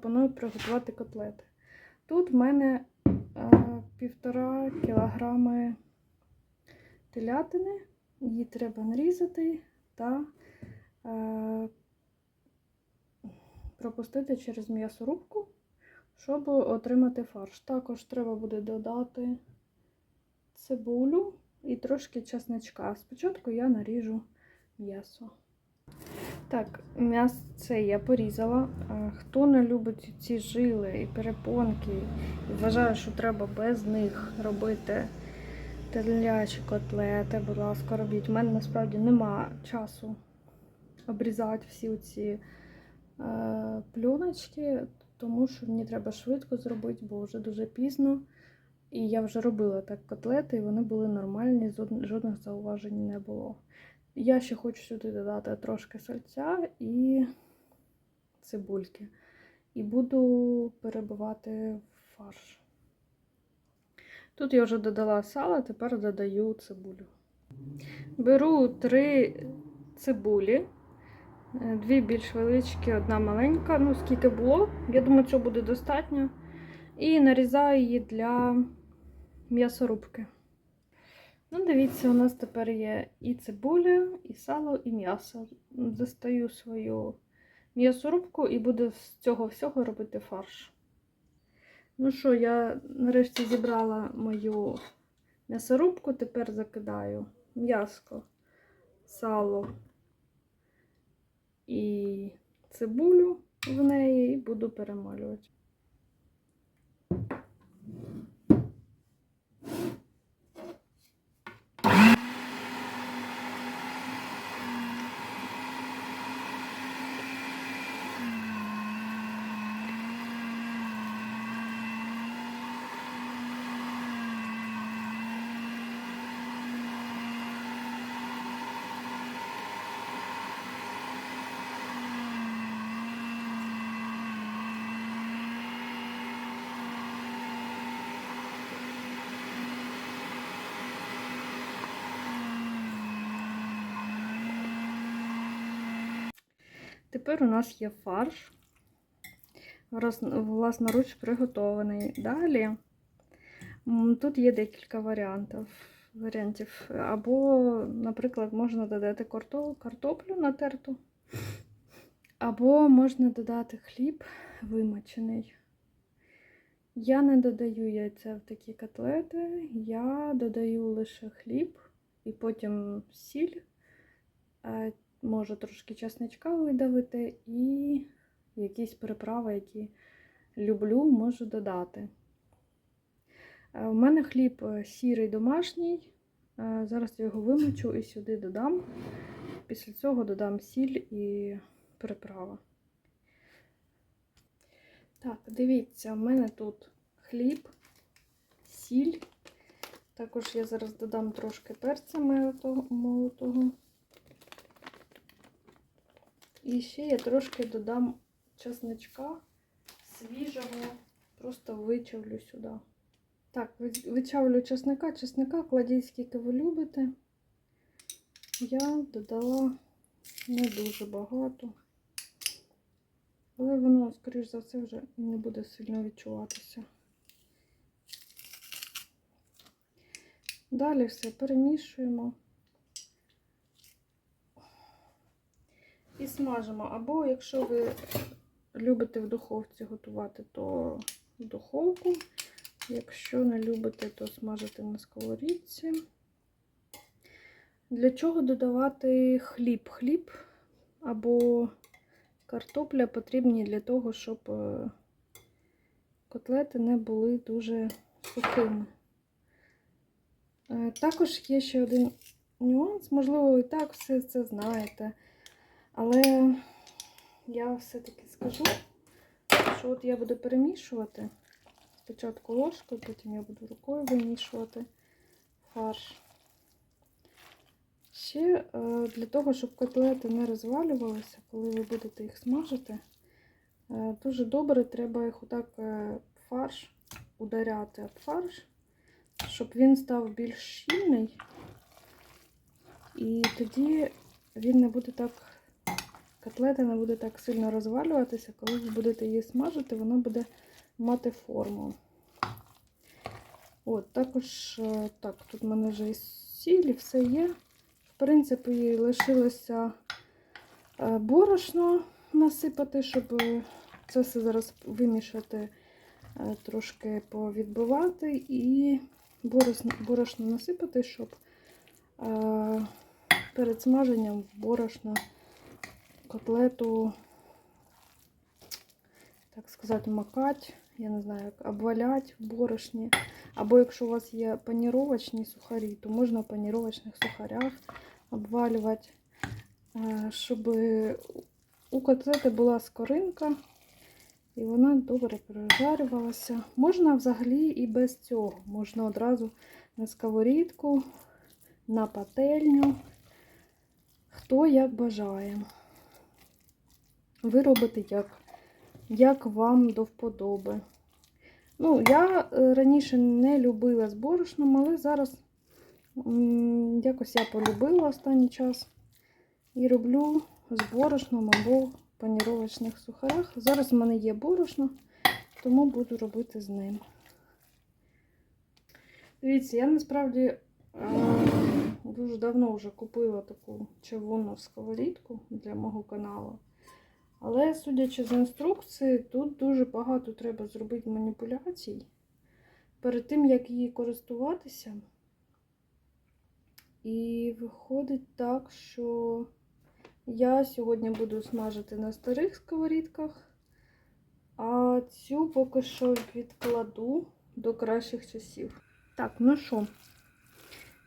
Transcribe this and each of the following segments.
пропоную приготувати котлети. Тут в мене е, півтора кілограми телятини. Її треба нарізати та е, пропустити через м'ясорубку, щоб отримати фарш. Також треба буде додати цибулю і трошки чесничка. Спочатку я наріжу м'ясо. Так, м'ясо я порізала. Хто не любить ці жили і перепонки, і вважає, що треба без них робити телячі котлети, будь ласка, робіть. У мене насправді нема часу обрізати всі ці е, плюночки, тому що мені треба швидко зробити, бо вже дуже пізно. І я вже робила так котлети, і вони були нормальні, жодних зауважень не було. Я ще хочу сюди додати трошки сальця і цибульки. І буду перебивати фарш. Тут я вже додала сало, тепер додаю цибулю. Беру три цибулі, дві більш величкі, одна маленька. Ну, скільки було, я думаю, цього буде достатньо. І нарізаю її для м'ясорубки. Ну, дивіться, у нас тепер є і цибуля, і сало, і м'ясо. Достаю свою м'ясорубку і буду з цього всього робити фарш. Ну що, я нарешті зібрала мою м'ясорубку, тепер закидаю м'яско, сало і цибулю в неї і буду перемалювати. Тепер у нас є фарш, власноруч приготований. Далі тут є декілька варіантів. варіантів. Або, наприклад, можна додати карто- картоплю натерту, або можна додати хліб вимочений. Я не додаю яйця в такі котлети, я додаю лише хліб і потім сіль. Е, Можу трошки чесничка видавити і якісь приправи, які люблю, можу додати. Е, У мене хліб е, сірий домашній. Е, Зараз я його вимочу і сюди додам. Після цього додам сіль і приправа. Так, дивіться, у мене тут хліб, сіль. Також я зараз додам трошки перця молотого. І ще я трошки додам чесничка свіжого, просто вичавлю сюди. Так, вичавлю чесника. Чесника кладіть скільки ви любите. Я додала не дуже багато. Але воно, скоріш за все, вже не буде сильно відчуватися. Далі все перемішуємо. Смажимо. Або якщо ви любите в духовці готувати, то в духовку. Якщо не любите, то смажите на сковорідці. Для чого додавати хліб? Хліб або картопля потрібні для того, щоб е, котлети не були дуже сухими. Е, Також є ще один нюанс, можливо, і так все це знаєте. Але я все-таки скажу, що от я буду перемішувати спочатку ложкою, потім я буду рукою вимішувати фарш. Ще е, для того, щоб котлети не розвалювалися, коли ви будете їх смажити, е, дуже добре треба їх отак е, фарш ударяти об фарш, щоб він став більш щільний, і тоді він не буде так котлета не буде так сильно розвалюватися, коли ви будете її смажити, вона буде мати форму. От, також, е, так, тут в мене вже і сіль, і все є. В принципі, лишилося е, борошно насипати, щоб е, це все зараз вимішати, трошки повідбивати і борошно, борошно насипати, щоб перед смаженням борошно котлету, так сказати, макать, я не знаю, як обвалять в борошні. Або якщо у вас є паніровочні сухарі, то можна в паніровочних сухарях обвалювати, е, щоб у котлети була скоринка і вона добре пережарювалася. Можна взагалі і без цього. Можна одразу на сковорідку, на пательню. Хто як бажає. Ви робите як, як вам до вподоби. Ну, я е, раніше не любила з борошном, але зараз якось я полюбила останній час. І роблю з борошном або в паніровочних сухарях. Зараз в мене є борошно, тому буду робити з ним. Дивіться, я насправді е, дуже давно вже купила таку червону сковорідку для мого каналу. Але, судячи з інструкції, тут дуже багато треба зробити маніпуляцій перед тим, як її користуватися. І виходить так, що я сьогодні буду смажити на старих сковорідках, а цю поки що відкладу до кращих часів. Так, ну що,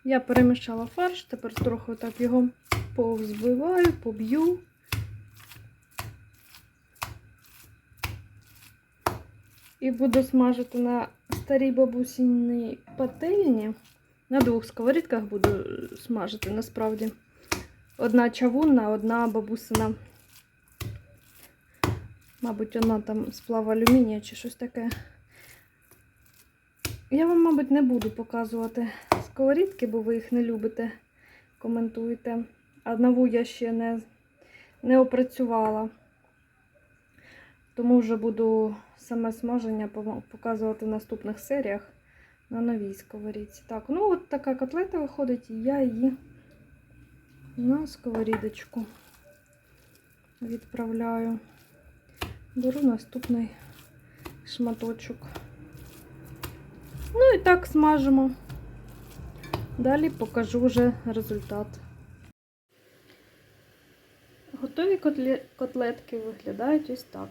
я перемішала фарш, тепер трохи так його повзбиваю, поб'ю. І буду смажити на старій бабусіній пательні. На двох сковорідках буду смажити насправді. Одна чавунна, одна бабусина. Мабуть, вона там сплав алюмінія чи щось таке. Я вам, мабуть, не буду показувати сковорідки, бо ви їх не любите, коментуєте. Нову я ще не, не опрацювала. Тому вже буду саме смаження показувати в наступних серіях на новій сковорідці. Так, ну от така котлета виходить, і я її на сковорідочку відправляю. Беру наступний шматочок. Ну і так смажимо. Далі покажу вже результат. Готові котлетки виглядають ось так.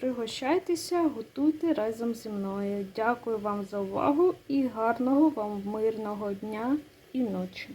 Пригощайтеся, готуйте разом зі мною. Дякую вам за увагу і гарного вам мирного дня і ночі.